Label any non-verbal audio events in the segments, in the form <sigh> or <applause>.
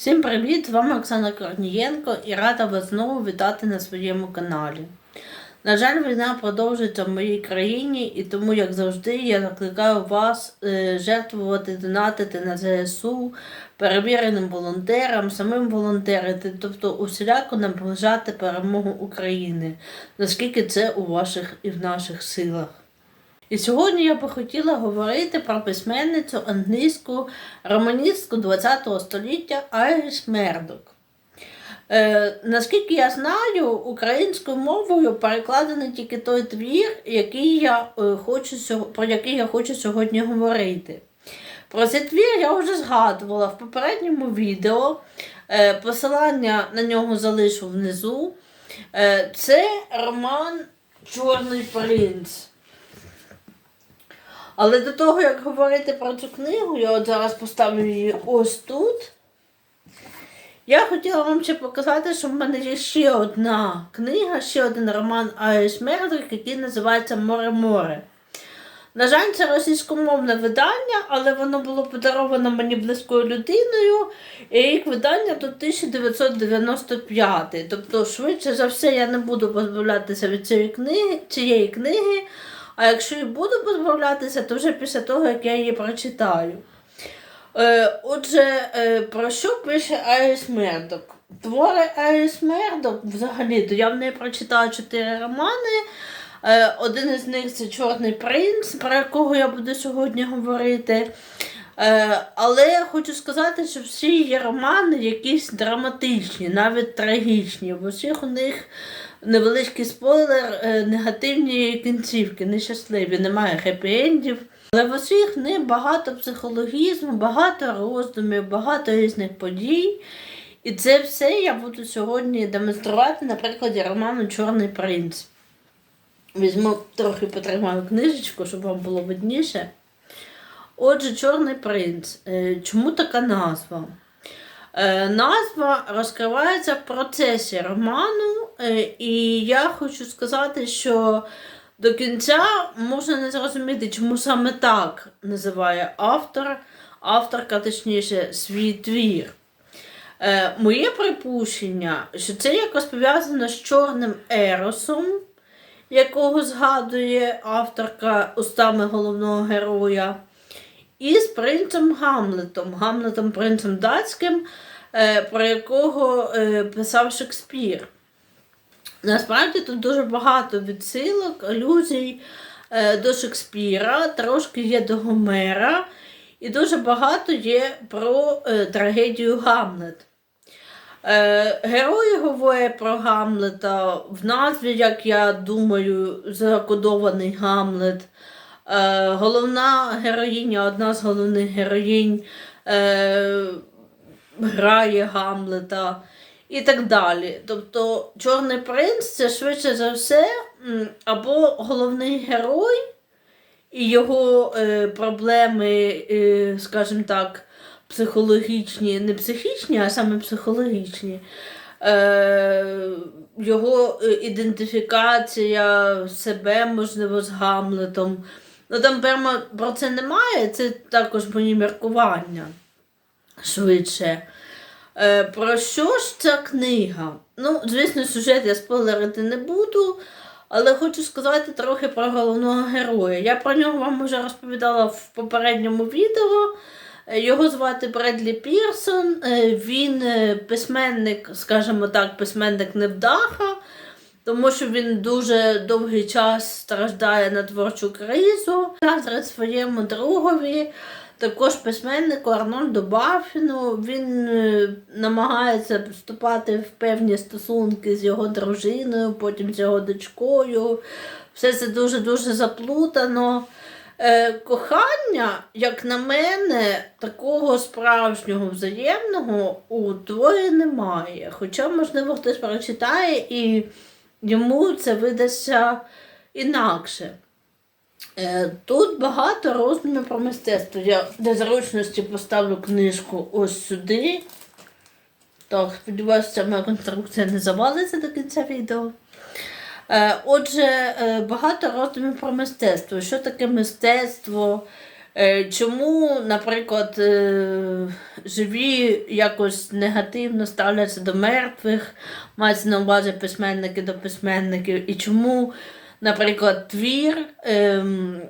Всім привіт! З вами Оксана Корнієнко і рада вас знову вітати на своєму каналі. На жаль, війна продовжується в моїй країні, і тому, як завжди, я закликаю вас е, жертвувати, донатити на ЗСУ, перевіреним волонтерам, самим волонтерити, тобто усіляко наближати перемогу України, наскільки це у ваших і в наших силах. І сьогодні я би хотіла говорити про письменницю англійську романістку ХХ століття Айріс Мердок. Е, наскільки я знаю, українською мовою перекладений тільки той твір, який я, е, хочу, про який я хочу сьогодні говорити. Про цей твір я вже згадувала в попередньому відео. Е, посилання на нього залишу внизу. Е, це роман Чорний принц. Але до того, як говорити про цю книгу, я от зараз поставлю її ось тут. Я хотіла вам ще показати, що в мене є ще одна книга, ще один роман Айріс Мердок, який називається Море-море. На жаль, це російськомовне видання, але воно було подаровано мені близькою людиною, і рік видання тут 1995. Тобто, швидше за все, я не буду позбавлятися від цієї книги, цієї книги. А якщо і буду позбавлятися, то вже після того, як я її прочитаю. Е, отже, е, про що пише Айріс Мердок? Твори Айріс Мердок взагалі, то я в неї прочитала чотири романи. Е, один із них це Чорний принц, про якого я буду сьогодні говорити. Але я хочу сказати, що всі її романи якісь драматичні, навіть трагічні. В усіх у них невеличкий спойлер, е, негативні кінцівки, нещасливі, немає хеппі-ендів. Але в усіх них багато психологізму, багато роздумів, багато різних подій. І це все я буду сьогодні демонструвати на прикладі роману Чорний принц. Візьму трохи потримаю книжечку, щоб вам було видніше. Отже, Чорний принц. Е, Чому така назва? Е, Назва розкривається в процесі роману, і я хочу сказати, що до кінця можна не зрозуміти, чому саме так називає автор, авторка, точніше, свій твір. Е, Моє припущення, що це якось пов'язано з чорним еросом, якого згадує авторка устами головного героя, і з принцем Гамлетом, Гамлетом принцем датським, е, про якого е, писав Шекспір. Насправді тут дуже багато відсилок, алюзій е, до Шекспіра, трошки є до Гомера, і дуже багато є про е, трагедію Гамлет. Е, герої говорять про Гамлета в назві, як я думаю, закодований Гамлет. Головна героїня, одна з головних героїнь грає Гамлета і так далі. Тобто Чорний принц це швидше за все або головний герой і його е, проблеми, е, скажімо так, психологічні, не психічні, а саме психологічні. Е, його е, ідентифікація себе, можливо, з Гамлетом. Ну там прямо про це немає, це також мої міркування швидше. Е, про що ж ця книга? Ну, звісно, сюжет я спойлерити не буду, але хочу сказати трохи про головного героя. Я про нього вам вже розповідала в попередньому відео. Е, Його звати Бредлі Пірсон. Е, Він е, письменник, скажімо так, письменник невдаха, тому що він дуже довгий час страждає на творчу кризу. Заздрить своєму другові, також письменнику Арнольду Баффіну. Він е, намагається вступати в певні стосунки з його дружиною, потім з його дочкою. Все це дуже-дуже заплутано. Е, кохання, як на мене, такого справжнього взаємного у творі немає. Хоча, можливо, хтось прочитає і йому це видасться інакше. Е, Тут багато роздумів про мистецтво. Я для зручності поставлю книжку ось сюди. Так, сподіваюся, моя конструкція не завалиться до кінця відео. Е, Отже, е, багато роздумів про мистецтво. Що таке мистецтво? Е, Чому, наприклад, е, живі якось негативно ставляться до мертвих, мається на увазі письменники до письменників, і чому, наприклад, твір ем,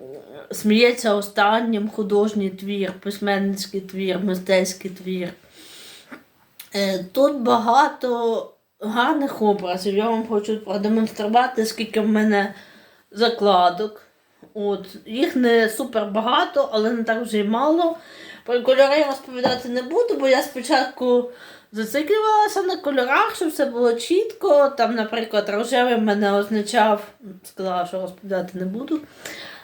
сміється останнім художній твір, письменницький твір, мистецький твір. Е, Тут багато гарних образів. Я вам хочу продемонструвати, скільки в мене закладок. От, їх не супер багато, але не так вже й мало. Про кольори розповідати не буду, бо я спочатку зациклювалася на кольорах, щоб все було чітко. Там, наприклад, рожевий мене означав, сказала, що розповідати не буду.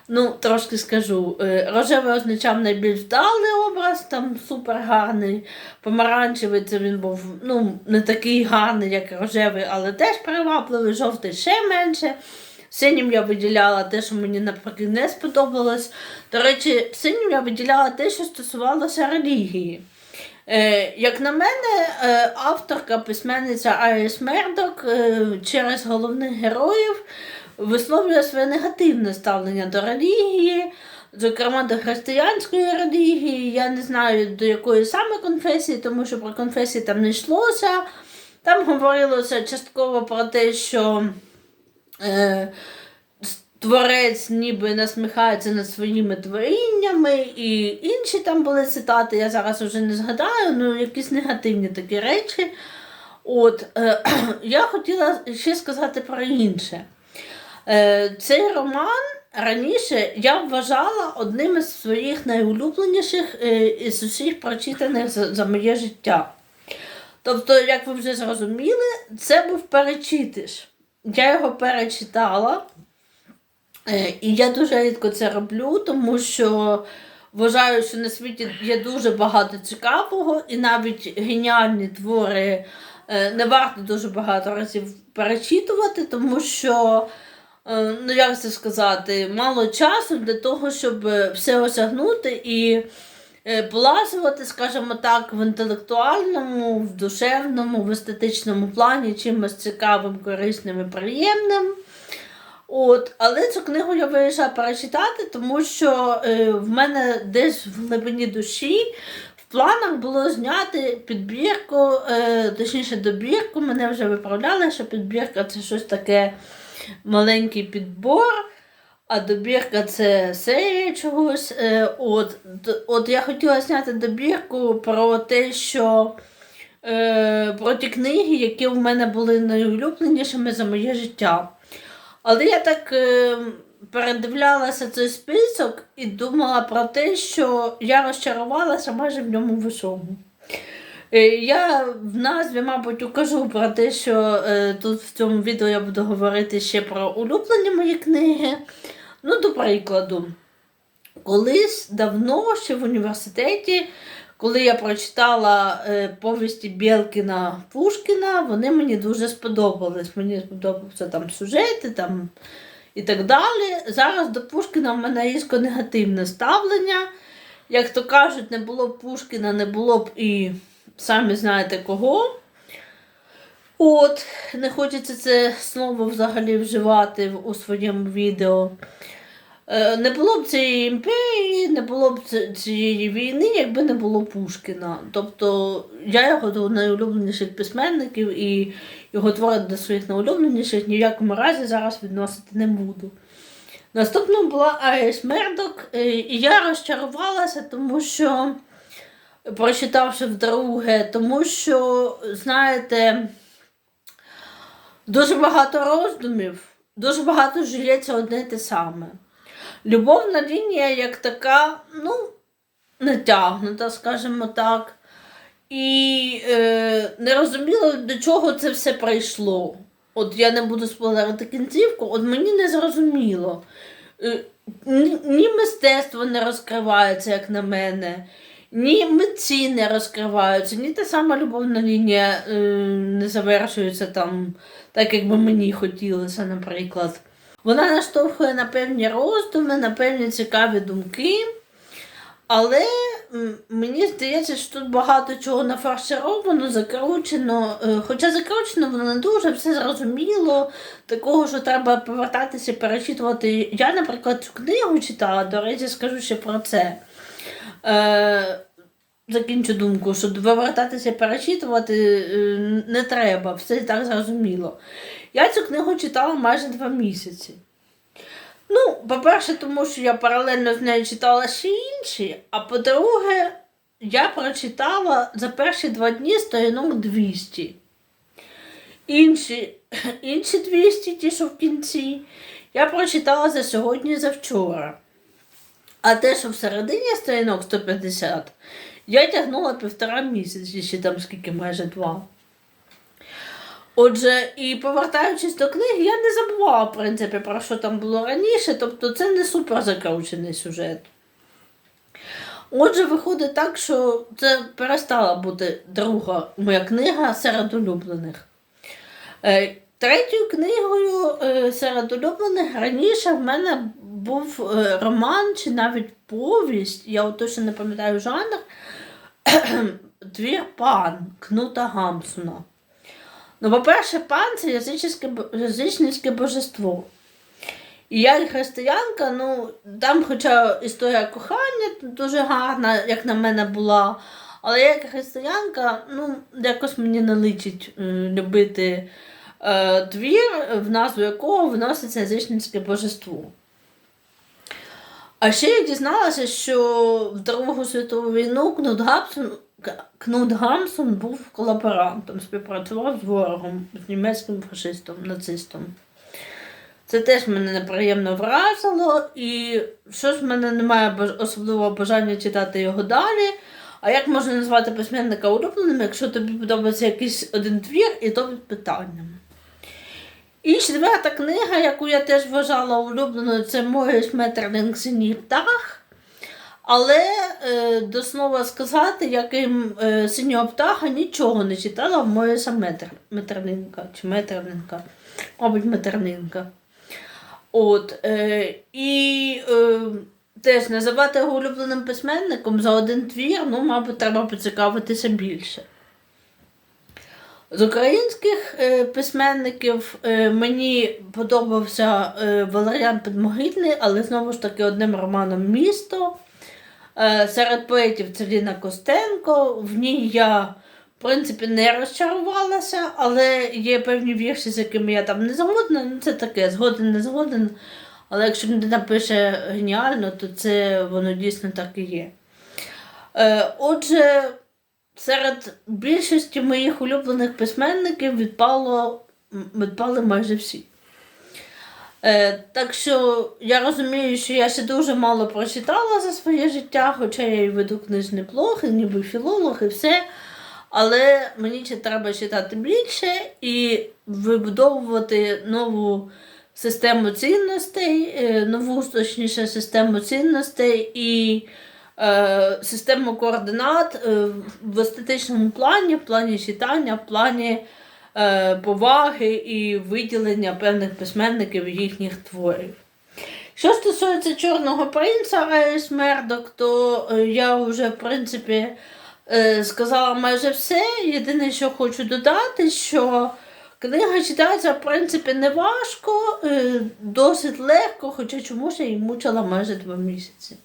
Ну, трошки скажу. Е, Рожевий означав найбільш вдалий образ, там супер гарний. Помаранчевий це він був ну, не такий гарний, як рожевий, але теж привабливий, жовтий ще менше. Синім я виділяла те, що мені навпаки не сподобалось. До речі, синім я виділяла те, що стосувалося релігії. Е, як на мене, е, авторка, письменниця Айріс Мердок е, через головних героїв висловлює своє негативне ставлення до релігії, зокрема до християнської релігії. Я не знаю до якої саме конфесії, тому що про конфесії там не йшлося. Там говорилося частково про те, що е, творець ніби насміхається над своїми творіннями, і інші там були цитати, я зараз вже не згадаю, ну якісь негативні такі речі. От, е, <clears throat> я хотіла ще сказати про інше. Е, цей роман раніше я вважала одним із своїх найулюбленіших е, із усіх прочитаних за, за моє життя. Тобто, як ви вже зрозуміли, це був перечитиш. Я його перечитала, е, і я дуже рідко це роблю, тому що вважаю, що на світі є дуже багато цікавого, і навіть геніальні твори е, не варто дуже багато разів перечитувати, тому що, е, ну як це сказати, мало часу для того, щоб все осягнути і е, полазувати, скажімо так, в інтелектуальному, в душевному, в естетичному плані чимось цікавим, корисним і приємним. От, але цю книгу я вирішила перечитати, тому що е, в мене десь в глибині душі в планах було зняти підбірку, е, точніше добірку. Мене вже виправляли, що підбірка це щось таке маленький підбор, а добірка це серія чогось. Е, от, от я хотіла зняти добірку про те, що е, про ті книги, які в мене були найулюбленішими за моє життя. Але я так е, передивлялася цей список і думала про те, що я розчарувалася майже в ньому в усьому. Я в назві, мабуть, укажу про те, що е, тут в цьому відео я буду говорити ще про улюблені мої книги. Ну, до прикладу, колись давно ще в університеті, коли я прочитала е, повісті Білкіна Пушкіна, вони мені дуже сподобались. Мені сподобався там сюжети там, і так далі. Зараз до Пушкіна в мене різко негативне ставлення. Як то кажуть, не було б Пушкіна, не було б і самі знаєте кого. От, не хочеться це слово взагалі вживати у своєму відео. Е, Не було б цієї імперії, не було б цієї війни, якби не було Пушкіна. Тобто я його до найулюбленіших письменників і його твори до своїх найулюбленіших ні в якому разі зараз відносити не буду. Наступною була Айріс Мердок, е, і я розчарувалася, тому що, прочитавши вдруге, тому що, знаєте, дуже багато роздумів, дуже багато жується одне те саме. Любовна лінія як така, ну, натягнута, скажімо так. І е, не розуміло, до чого це все прийшло. От я не буду спойлерити кінцівку, от мені не зрозуміло. Е, ні мистецтво не розкривається, як на мене, ні митці не розкриваються, ні та сама любовна лінія е, не завершується там, так як би мені хотілося, наприклад. Вона наштовхує на певні роздуми, на певні цікаві думки. Але мені здається, що тут багато чого нафаршировано, закручено. Е, Хоча закручено воно не дуже, все зрозуміло. Такого, що треба повертатися перечитувати. Я, наприклад, цю книгу читала, до речі, скажу ще про це. Е, закінчу думку, що вивертатися і перечитувати е, не треба, все так зрозуміло. Я цю книгу читала майже два місяці. Ну, по-перше, тому що я паралельно з нею читала ще інші, а по-друге, я прочитала за перші два дні сторінок 200. Інші, <clears throat> інші 200, ті, що в кінці, я прочитала за сьогодні за вчора. А те, що всередині сторінок 150, я тягнула півтора місяці, ще там скільки майже два. Отже, і повертаючись до книги, я не забувала, в принципі, про що там було раніше, тобто це не супер закручений сюжет. Отже, виходить так, що це перестала бути друга моя книга серед улюблених. Е, Третьою книгою е, серед улюблених раніше в мене був е, роман чи навіть повість, я точно не пам'ятаю жанр, <clears throat> Двір пан Кнута Гамсуна. Ну, по-перше, пан це язичницьке, язичницьке божество. І я як християнка, ну, там, хоча історія кохання дуже гарна, як на мене була, але я як християнка, ну, якось мені не личить е, любити е, твір, в назву якого вноситься язичницьке божество. А ще я дізналася, що в Другу світову війну Кнут Гамсун, Кнут Гамсун був колаборантом, співпрацював з ворогом, з німецьким фашистом, нацистом. Це теж мене неприємно вразило, і щось в мене немає особливого бажання читати його далі. А як можна назвати письменника улюбленим, якщо тобі подобається якийсь один твір, і то під питанням? І четверта книга, яку я теж вважала улюбленою, це Моріс Метерлінг Синій птах. Але е, до слова сказати, яким е, синього птаха нічого не читала в Моріса Метер, Метерлінга чи Метерлінга, мабуть, Метерлінга. От, е, і е, теж називати його улюбленим письменником за один твір, ну, мабуть, треба поцікавитися більше. З українських е, письменників е, мені подобався е, Валеріан Підмогильний, але знову ж таки одним романом Місто. Е, серед поетів це Ліна Костенко. В ній я, в принципі, не розчарувалася, але є певні вірші, з якими я там не згодна. Ну, це таке, згоден, не згоден. Але якщо людина пише геніально, то це воно дійсно так і є. Е, отже, серед більшості моїх улюблених письменників відпало, відпали майже всі. Е, так що я розумію, що я ще дуже мало прочитала за своє життя, хоча я і веду книжний блог, і ніби філолог і все. Але мені ще треба читати більше і вибудовувати нову систему цінностей, е, нову точніше систему цінностей і систему координат е, в естетичному плані, в плані читання, в плані е, поваги і виділення певних письменників їхніх творів. Що стосується Чорного принца Айріс Мердок, то е, я вже, в принципі, е, сказала майже все. Єдине, що хочу додати, що книга читається, в принципі, не важко, е, досить легко, хоча чомусь я її мучила майже два місяці.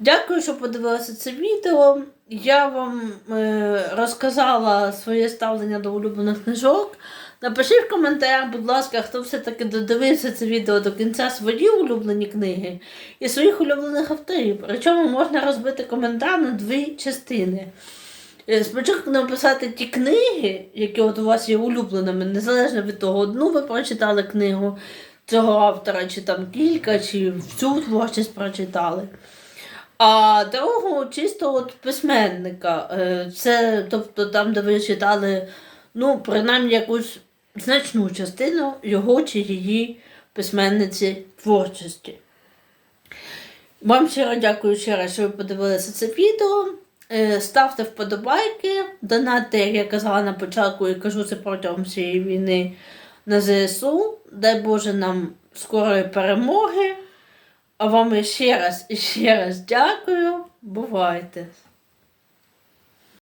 Дякую, що подивилися це відео. Я вам е, розказала своє ставлення до улюблених книжок. Напишіть в коментарях, будь ласка, хто все-таки додивився це відео до кінця свої улюблені книги і своїх улюблених авторів. Причому можна розбити коментар на дві частини. Е, Спочатку написати ті книги, які от у вас є улюбленими, незалежно від того, одну ви прочитали книгу цього автора, чи там кілька, чи всю творчість прочитали. А другу чисто от письменника. Е, Це, тобто там, де ви читали, ну, принаймні якусь значну частину його чи її письменниці творчості. Вам щиро дякую ще раз, що ви подивилися це відео. Е, Ставте вподобайки, донатьте, як я казала на початку і кажу це протягом цієї війни на ЗСУ. Дай Боже нам скорої перемоги. А вам ще раз і ще раз дякую. Бувайте!